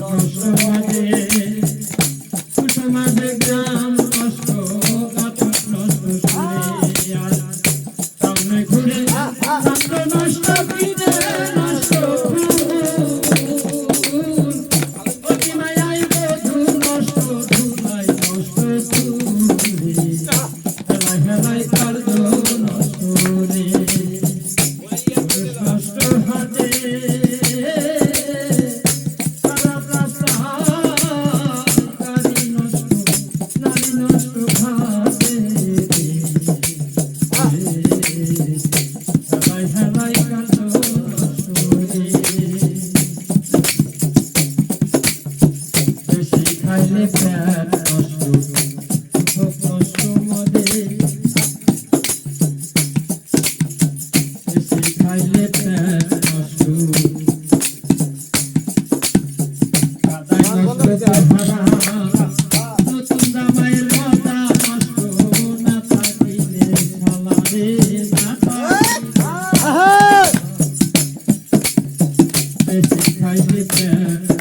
কুসুমাদে কুসুমাদে যা গেলে প্রাণ নষ্ট নষ্ট মদের এসে খাইলে প্রাণ নষ্ট কাদায় নষ্ট হারা নতুন দামায়ের মাথা নষ্ট না থাকিলে খালারে না পাইলে এসে খাইলে প্রাণ